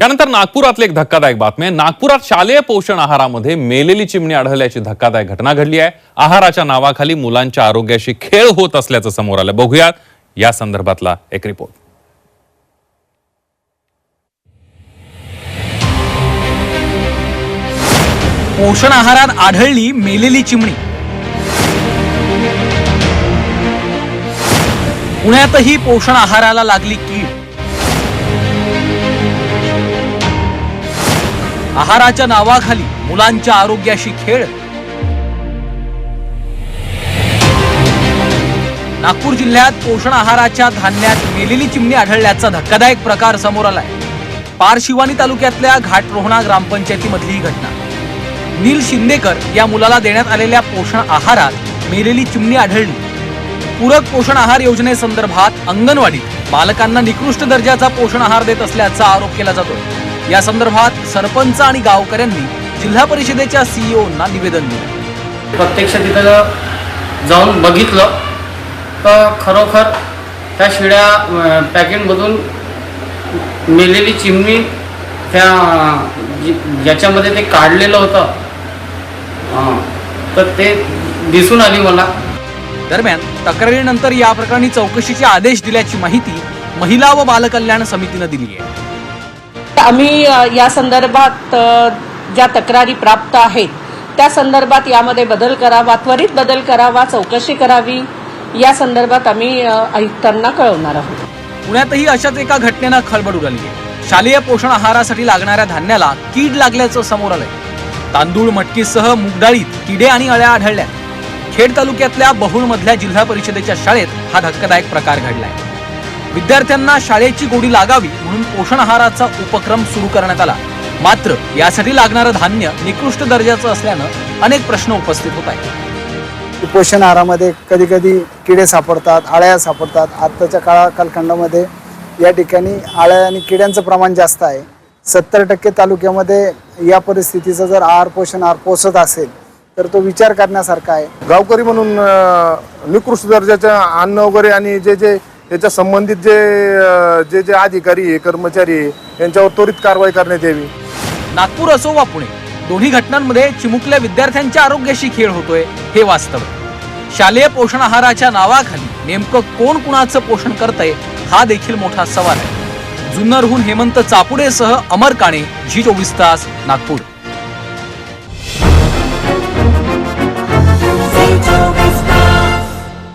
यानंतर नागपुरातली एक धक्कादायक बातमी आहे. नागपुरात शालेय पोषण आहारामध्ये मेलेली चिमणी आढळल्याची धक्कादायक घटना घडली आहे. आहाराच्या नावाखाली मुलांच्या आरोग्याशी खेळ होत असल्याचं समोर आलं. बघूयात या संदर्भातला एक रिपोर्ट. पोषण आहारात आढळली मेलेली चिमणी. पुण्यातही पोषण आहाराला लागली कीड. आहाराच्या नावाखाली मुलांच्या आरोग्याशी खेळ. नागपूर जिल्ह्यात पोषण आहाराच्या धान्यात मेलेली चिमणी आढळल्याचा धक्कादायक प्रकार समोर आलाय. पारशिवानी तालुक्यातल्या घाटरोहणा ग्रामपंचायतीमधली ही घटना. नील शिंदेकर या मुलाला देण्यात आलेल्या पोषण आहारात मेलेली चिमणी आढळली. पूरक पोषण आहार योजनेसंदर्भात अंगणवाडीत बालकांना निकृष्ट दर्जाचा पोषण आहार देत असल्याचा आरोप केला जातो या संदर्भात सरपंच आणि गावकऱ्यांनी जिल्हा परिषदेच्या सीईओना निवेदन दिलं. प्रत्यक्ष तिथं जाऊन बघितलं. तर खरोखर त्या शिड्या पॅकेटमधून मेलेली चिमणी त्या ज्याच्यामध्ये ते काढलेलं होतं तर ते दिसून आली मला. दरम्यान तक्रारीनंतर या प्रकरणी चौकशीचे आदेश दिल्याची माहिती महिला व बालकल्याण समितीनं दिली आहे. आम्ही या संदर्भात ज्या तक्रारी प्राप्त आहेत त्या संदर्भात यामध्ये बदल करावा त्वरित बदल करावा चौकशी करावी या संदर्भात आम्ही आयुक्तांना कळवणार आहोत. पुण्यातही अशाच एका घटनेनं खळबळ उडाली आहे. शालेय पोषण आहारासाठी लागणाऱ्या धान्याला कीड लागल्याचं समोर आलंय. तांदूळ मटकीसह मुगडाळीत किडे आणि अळ्या आढळल्या खेड तालुक्यातल्या बहुळ मधल्या जिल्हा परिषदेच्या शाळेत हा धक्कादायक प्रकार घडलाय. विद्यार्थ्यांना शाळेची गोडी लागावी म्हणून पोषण आहाराचा उपक्रम सुरू करण्यात आला. मात्र यासाठी लागणारं धान्य निकृष्ट दर्जाचं असल्यानं अनेक प्रश्न उपस्थित होत आहेत. पोषण आहारामध्ये कधी कधी किडे सापडतात आळ्या सापडतात. आत्ताच्या काळा कालखंडामध्ये या ठिकाणी आळ्या आणि किड्यांचं प्रमाण जास्त आहे. सत्तर टक्के तालुक्यामध्ये या परिस्थितीचा जर आहार पोषण आहार पोसत असेल तर तो विचार करण्यासारखा आहे. गावकरी म्हणून निकृष्ट दर्जाचं अन्न वगैरे आणि जे जे याच्या संबंधित जे जे जे अधिकारी आहे कर्मचारी आहे यांच्यावर त्वरित कारवाई करण्यात यावी. नागपूर असो वा पुणे दोन्ही घटनांमध्ये चिमुकल्या विद्यार्थ्यांच्या आरोग्याशी खेळ होतोय हे वास्तव शालेय पोषण आहाराच्या नावाखाली नेमकं कोण कुणाचं पोषण करतंय हा देखील मोठा सवाल आहे. जुन्नरहून हेमंत चापुडेसह अमर काणे झी चोवीस तास नागपूर.